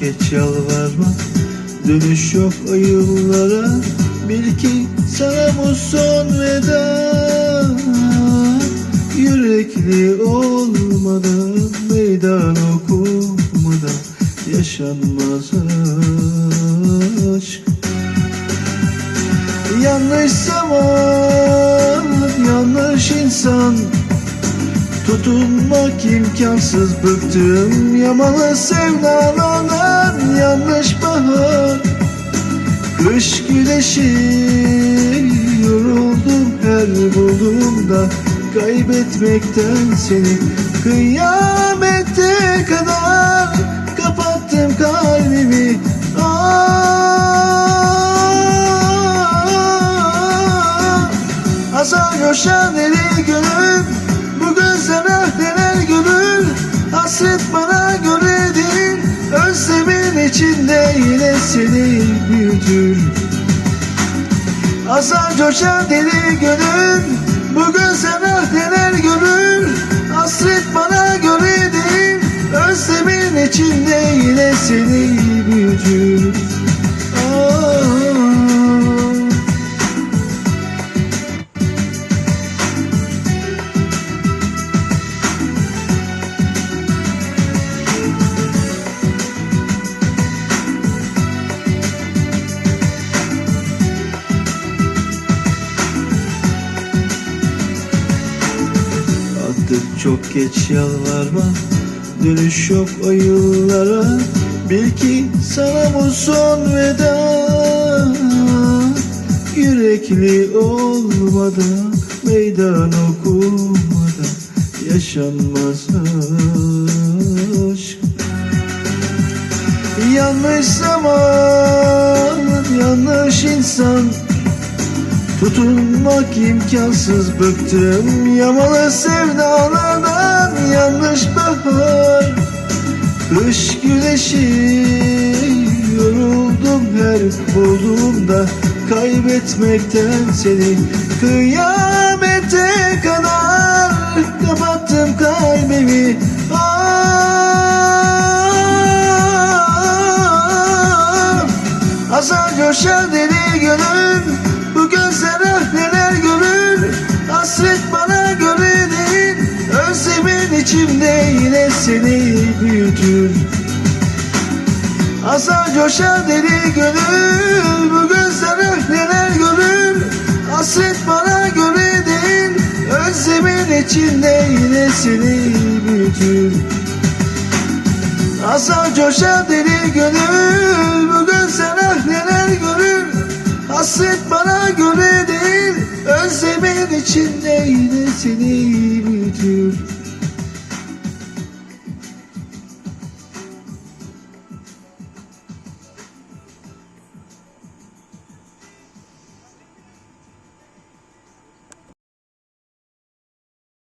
geç yalvarma. Dönüş yok o yıllara. Bil ki sana bu son veda. Yürekli olmadan Meydan okumadan Yaşanmaz aşk. Yanlış zaman Yanlış insan Tutunmak imkansız bıktım Yamalı sevdalardan Yanlış bahar. Kış güneşi Yoruldum her bulduğumda. Kaybetmekten seni Kıyamete kadar Kapattım kalbimi. Ah, Azar coşan deli gönül Ah neler görür Hasret bana göre değil. Özlemin içinde yine seni büyütür Azar coşan deli gönül Bu gözler ah neler görür Hasret bana göre değil Özlemin içinde yine seni büyütür Artık çok geç yalvarma. Dönüş yok o yıllara. Bil ki sana bu son veda. Yürekli olmadan Meydan okumadan Yaşanmaz aşk. Yanlış zaman Yanlış insan Tutunmak imkansız bıktım. Yamalı sevdalardan yanlış bahar. Kış güneşi Yoruldum her bulduğumda Kaybetmekten seni Kıyamete kadar Kapattım kalbimi. Ah, Azar coşar deli gönül Bu gözler ah neler görür? Hasret bana göre değil. Özlemin içimde yine seni büyütür. Azar coşar deli gönül. Bu gözler ah neler görür? Hasret bana göre değil. Özlemin içinde yine seni büyütür. Azar coşar deli gönül. Bu gözler ah neler görür Hasret bana göre değil Özlemin içinde yine seni büyütür